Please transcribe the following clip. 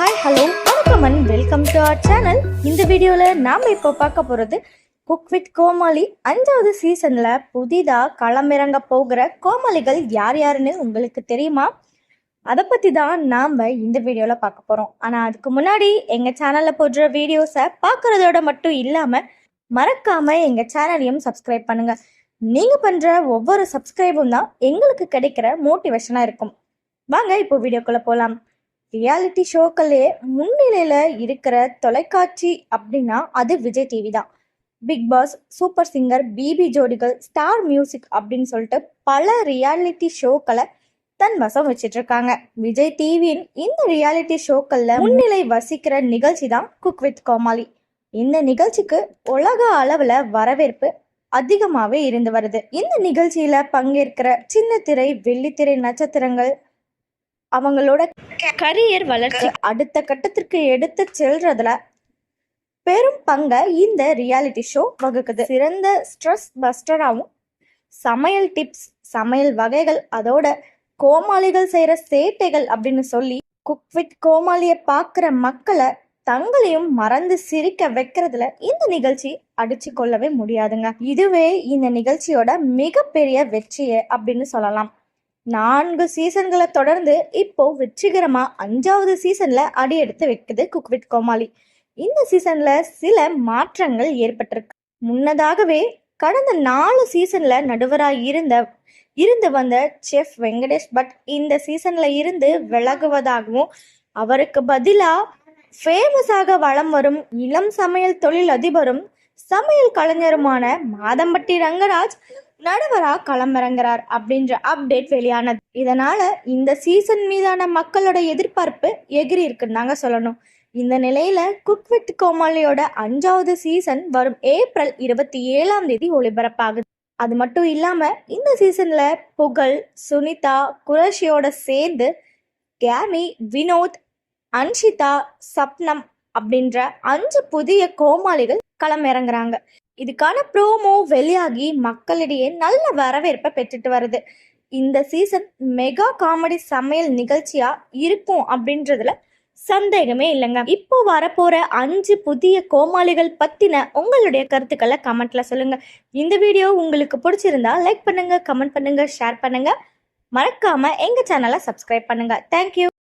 Hi hello வணக்கம் and welcome to our channel இந்த வீடியோவில் நாம் இப்போ பார்க்க போகிறது குக் வித் கோமாளி அஞ்சாவது சீசனில் புதிதாக களமிறங்க போகிற கோமாளிகள் யார் யாருன்னு உங்களுக்கு தெரியுமா? அதை பற்றி தான் நாம் இந்த வீடியோவில் பார்க்க போகிறோம் ஆனால் அதுக்கு முன்னாடி எங்கள் சேனலில் போடுற வீடியோஸை பார்க்குறதோட மட்டும் இல்லாமல் மறக்காமல் எங்கள் சேனலையும் சப்ஸ்கிரைப் பண்ணுங்கள் நீங்கள் பண்ணுற ஒவ்வொரு சப்ஸ்கிரைபும் தான் எங்களுக்கு கிடைக்கிற மோட்டிவேஷனாக இருக்கும். வாங்க இப்போ வீடியோக்குள்ளே போகலாம் ரியாலிட்டி ஷோக்களே முன்னிலையில் இருக்கிற தொலைக்காட்சி அப்படின்னா அது விஜய் டிவி தான். Bigg Boss super singer BB ஜோடிகள் ஸ்டார் மியூசிக் அப்படின்னு சொல்லிட்டு பல ரியாலிட்டி ஷோக்களை தன் வசம் வச்சிட்டு இருக்காங்க விஜய் டிவியின் இந்த ரியாலிட்டி ஷோக்கள்ல முன்னிலை வசிக்கிற நிகழ்ச்சி தான் குக் வித் கோமாளி இந்த நிகழ்ச்சிக்கு உலக அளவுல வரவேற்பு அதிகமாகவே இருந்து வருது. இந்த நிகழ்ச்சியில பங்கேற்கிற சின்ன திரை வெள்ளித்திரை நட்சத்திரங்கள் அவங்களோட கரியர் வளர்ச்சி. அடுத்த கட்டத்திற்கு எடுத்து செல்றதுல பெரும் பங்கை இந்த ரியாலிட்டி ஷோ வகுக்குது. சிறந்த ஸ்ட்ரெஸ் பஸ்டராகவும் சமையல் டிப்ஸ் சமையல் வகைகள் அதோட கோமாளிகள் செய்யற சேட்டைகள் அப்படின்னு சொல்லி குக் வித் கோமாளியை பார்க்குற மக்களை தங்களையும் மறந்து சிரிக்க வைக்கிறதுல இந்த நிகழ்ச்சி அடிச்சு கொள்ளவே முடியாதுங்க. இதுவே இந்த நிகழ்ச்சியோட மிகப்பெரிய வெற்றியே அப்படின்னு சொல்லலாம். நான்கு சீசன்களை தொடர்ந்து இப்போ வெற்றிகரமா அஞ்சாவது சீசன்ல அடி எடுத்து வைக்குது குக் வித் கோமாளி. இந்த சீசன்ல சில மாற்றங்கள் ஏற்பட்டிருக்கு. முன்னதாகவே கடந்த நாலு சீசன்ல நடுவராக இருந்த இருந்து வந்த செஃப் வெங்கடேஷ் பட் இந்த சீசன்ல இருந்து விலகுவதாகவும் அவருக்கு பதிலா ஃபேமஸாக வளம் வரும் இளம் சமையல் தொழில் அதிபரும் சமையல் கலைஞருமான மாதம்பட்டி ரங்கராஜ் நடுவரா களமிறங்குறார் அப்படின்ற அப்டேட் வெளியானது. இதனால இந்த சீசன் மீதான மக்களோட எதிர்பார்ப்பு எகிரி இருக்குன்னு தாங்க சொல்லணும். இந்த நிலையில குக் வித் கோமாளியோட அஞ்சாவது சீசன் வரும் ஏப்ரல் இருபத்தி ஏழாம் தேதி ஒளிபரப்பாகுது. அது மட்டும் இல்லாம இந்த சீசன்ல புகழ் சுனிதா குரஷியோட சேர்ந்து கேமி வினோத் அன்ஷிதா சப்னம் அப்படின்ற அஞ்சு புதிய கோமாளிகள் களமிறங்குறாங்க. இதுக்கான ப்ரோமோ வெளியாகி மக்களிடையே நல்ல வரவேற்பை பெற்றுட்டு வருது. இந்த சீசன் மெகா காமெடி சமையல் நிகழ்ச்சியா இருக்கும் அப்படின்றதுல சந்தேகமே இல்லைங்க. இப்போ வரப்போற அஞ்சு புதிய கோமாளிகள் பத்தின உங்களுடைய கருத்துக்களை கமெண்ட்ல சொல்லுங்க. இந்த வீடியோ உங்களுக்கு பிடிச்சிருந்தா லைக் பண்ணுங்க கமெண்ட் பண்ணுங்க ஷேர் பண்ணுங்க. மறக்காம எங்க சேனலை சப்ஸ்கிரைப் பண்ணுங்க. தேங்க்யூ